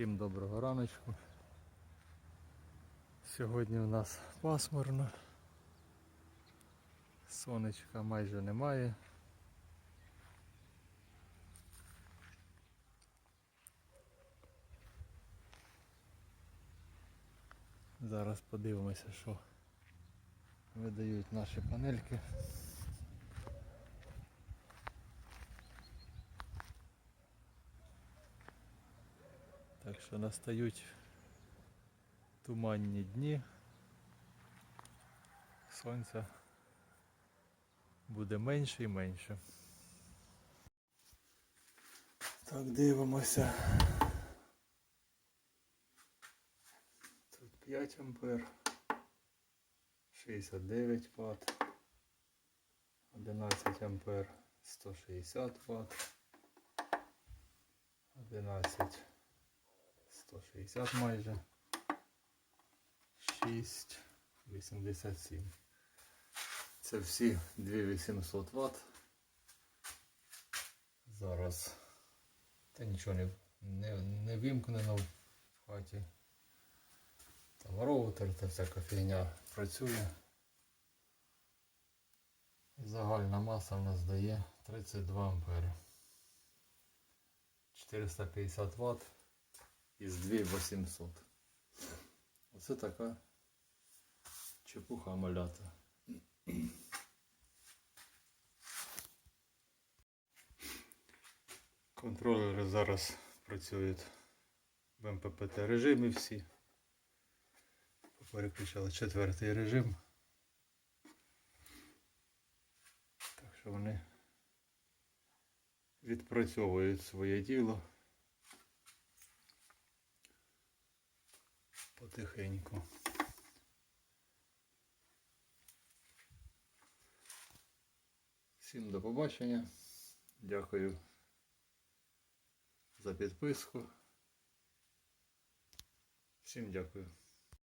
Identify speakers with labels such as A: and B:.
A: Всім доброго раночку. Сьогодні у нас пасмурно. Сонечка майже немає. Зараз подивимося, що видають наші панельки. Так що настають туманні дні. Сонця буде менше і менше. Так, дивимося. Тут 5 ампер, 69 Вт, 11 ампер, 160 Вт, 11 160 майже. 6, 87. Це всі 2800 Вт. Зараз та нічого не, не, не вимкнено в хаті. Там роутер та всяка фігня працює. Загальна маса в нас дає 32 ампери. 450 Вт із 2800. Оце така чепуха малята. Контролери зараз працюють в МППТ режимі всі. Переключали четвертий режим. Так що вони відпрацьовують своє діло. Потихеньку. Всім до побачення. Дякую за підписку. Всім дякую.